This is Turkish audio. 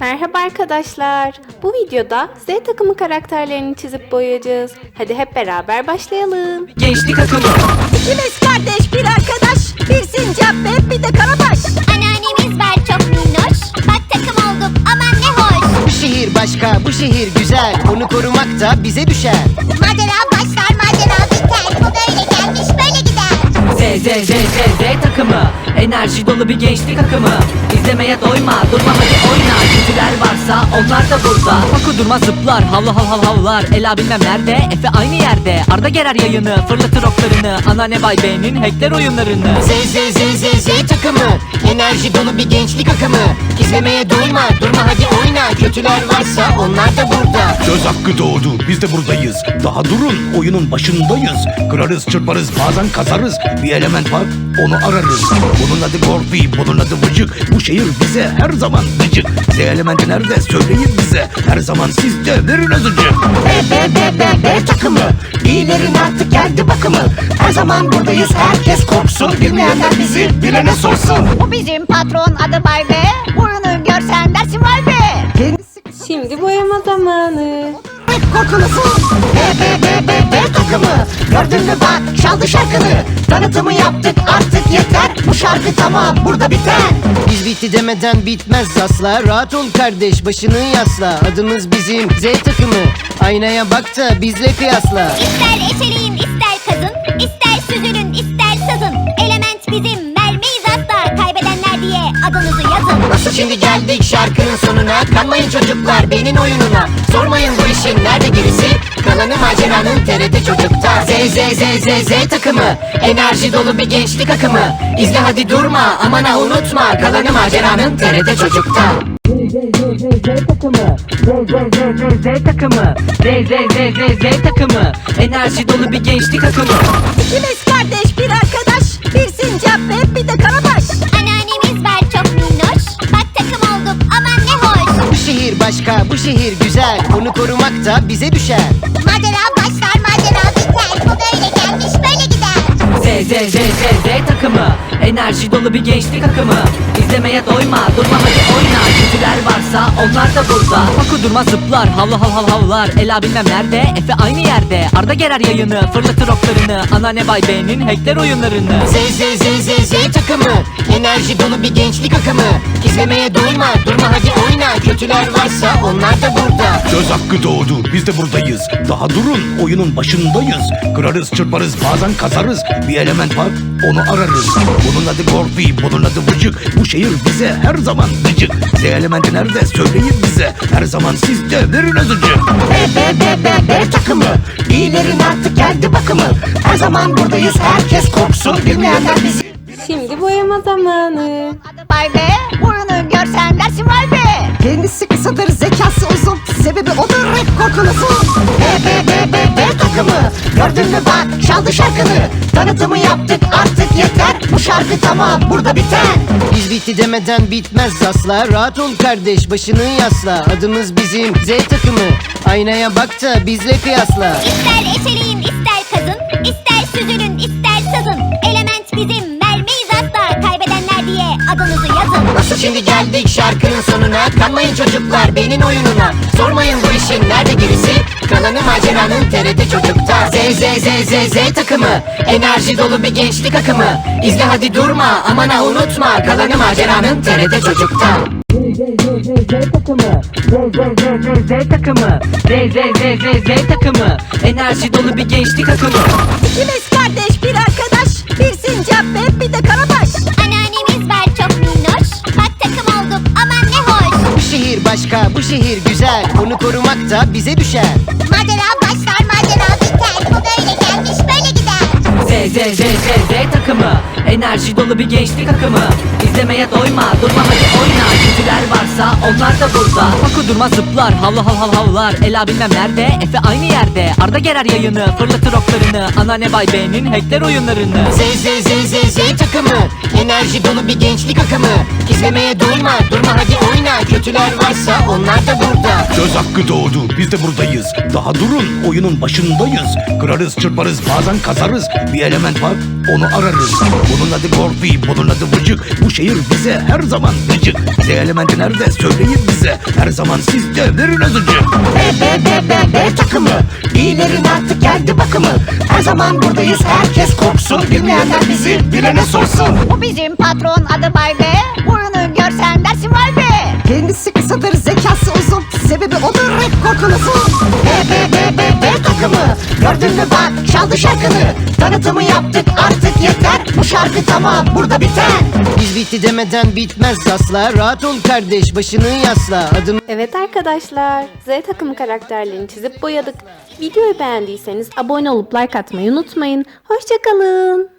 Merhaba arkadaşlar. Bu videoda Z takımı karakterlerini çizip boyayacağız. Hadi hep beraber başlayalım. Gençlik akımı İkimiz kardeş bir arkadaş Bir sincap ve bir de karabaş Anneannemiz var çok minnoş Bak takım olduk aman ne hoş Bu şehir başka, bu şehir güzel. Onu korumak da bize düşer. Macera Z takımı. Enerji dolu bir gençlik akımı. İzlemeye doyma durma hadi oyna. Kötüler varsa onlar da burada. Paku durma zıplar. Havlu hav hav havlar. Ela bilmem nerede Efe aynı yerde. Arda gerer yayını fırlatır oklarını. Anneanne Bay B'nin hackler oyunlarını. Z Z Z Z Z takımı. Enerji dolu bir gençlik akımı. İzlemeye doyma, durma hadi oyna. Kötüler varsa onlar da burada. Söz hakkı doğdu. Biz de buradayız. Daha durun. Oyunun başındayız. Kırarız, çırparız, bazen kazarız. Bir element var, onu ararız. Bunun adı Gorfi, bunun adı Vıcık. Bu şehir bize her zaman gıcık. Z elementi nerede? Söyleyin bize. Her zaman siz de verin azıcık. B B B B B takımı. İyilerin artık geldi bakımı. Her zaman buradayız, herkes korksun. Bilmeyenler bizi bilene sorsun. Bu bizim patron adı Bay B Oyunu görsen dersin vay be Şimdi boyama zamanı. Korkunuzu. B B B B B takımı. Gördün mü bak, çaldı şarkını. Tanıtımı yaptık artık yeter. Bu şarkı tamam, burada biter. Biz bitti demeden bitmez asla. Rahat ol kardeş, başını yasla. Adımız bizim Z takımı. Aynaya bak da bizle kıyasla. İster eşeleyin ister kazın ister süzülün ister sazın. Element bizim vermeyiz asla. Kaybedenler diye adınızı yazın. Nasıl şimdi geldik şarkının sonuna? Kanmayın çocuklar benim oyununa Sormayın bu işin nerede gerisi? Kalanı maceranın TRT çocukta. Z Z Z Z Z takımı. Enerji dolu bir gençlik akımı. İzle hadi durma aman ha unutma. Kalanı maceranın TRT çocukta Z Z Z Z Z takımı Z Z Z Z Z takımı Z Z Z Z Z takımı Enerji dolu bir gençlik akımı İkimiz kardeş bir arkadaş Bir sincap ve bir de karabaş Anneannemiz var çok minnoş Bak takım olduk aman ne hoş Bu şehir başka bu şehir güzel Onu korumak da bize düşer Macera başlar macera biter Bu böyle gelmiş böyle gider Z Z Z Z Z takımı Enerji dolu bir gençlik akımı İzlemeye doyma. Durma hadi oyna. Kötüler varsa onlar da burada. Paku durma zıplar. Havlu hav hav havlar. Ela bilmem nerede. Efe aynı yerde. Arda gerer yayını. Fırlatır oklarını. Anneanne Bay B'nin hackler oyunlarını. Z Z Z Z Z takımı Enerji dolu bir gençlik akımı İzlemeye doyma durma hadi oyna Kötüler varsa onlar da burada Söz hakkı doğdu. Biz de buradayız. Daha durun. Oyunun başındayız. Kırarız, çırparız, bazen kazarız. Bir element var, onu ararız. Bunun adı Gorfi, bunun adı Vıcık. Bu şehir bize her zaman gıcık. Z elementi nerede? Söyleyin bize. Her zaman siz de verin azıcık. B B B B B takımı İyilerin artık geldi bakımı Her zaman buradayız herkes korksun Bilmeyenler bizi Şimdi boyama zamanı. Adı Bay B Oyunu görsen dersin vay be. Kendisi kısadır zekası uzun. Sebebi odur hep korkunuzu. B B B B B takımı. Gördün mü bak çaldı şarkını. Tanıtımı yaptık artık yeter. Bu şarkı tamam burada biter. Biz bitti demeden bitmez asla. Rahat ol kardeş başını yasla. Adımız bizim Z takımı. Aynaya bak da bizle kıyasla. İster eşeleyin ister kazın ister süzülün ister sazın. Element Nasıl şimdi geldik şarkının sonuna? Kanmayın çocuklar benim oyununa Sormayın bu işin nerede gerisi? Kalanı maceranın TRT çocukta. Z Z Z Z Z takımı. Enerji dolu bir gençlik akımı. İzle hadi durma aman ha unutma. Kalanı maceranın TRT çocukta Z takımı Z Z Z Z Z takımı Z Z Z Z Z takımı Enerji dolu bir gençlik akımı. İkimiz kardeş bir arkadaş Bir sincap ve bir de karabaş başka. Bu şehir güzel Onu korumak da bize düşer. Macera başlar macera biter Bu böyle gelmiş böyle gider. Z Z Z Z Z takımı. Enerji dolu bir gençlik akımı. İzlemeye doyma durma hadi oyna. Kötüler varsa onlar da burada Paku durma zıplar havlu hav hav havlar Ela bilmem nerede Efe aynı yerde Arda gerer yayını fırlatır oklarını Anneanne Bay B'nin hackler oyunlarını Z Z Z Z Z takımı Enerji dolu bir gençlik akımı İzlemeye doyma durma hadi oyna Kötüler varsa onlar da burada Söz hakkı doğdu. Biz de buradayız. Daha durun. Oyunun başındayız. Kırarız, çırparız, bazen kazarız. Bir element var, onu ararız Bunun adı Gorfi bunun adı Vıcık şehir bize her zaman gıcık. Z elementi nerede söyleyin bize. Her zaman siz de verin azıcık B, B, B, B, B takımı. İyilerin artık geldi bakımı. Her zaman buradayız herkes korksun Bilmeyenler bizi bilene sorsun. Bu bizim patron adı Bay B. Boyunu görsen dersin vay be. Kendisi kısadır zekası uzun. Sebebi odur rap çaldı şarkını Tanıtımı yaptık artık yeter Bu şarkı tamam burada biter Biz bitti demeden bitmez asla Rahat ol kardeş başını yasla Adım Evet arkadaşlar, Z takımı karakterlerini çizip boyadık. Videoyu beğendiyseniz abone olup like atmayı unutmayın. Hoşçakalın.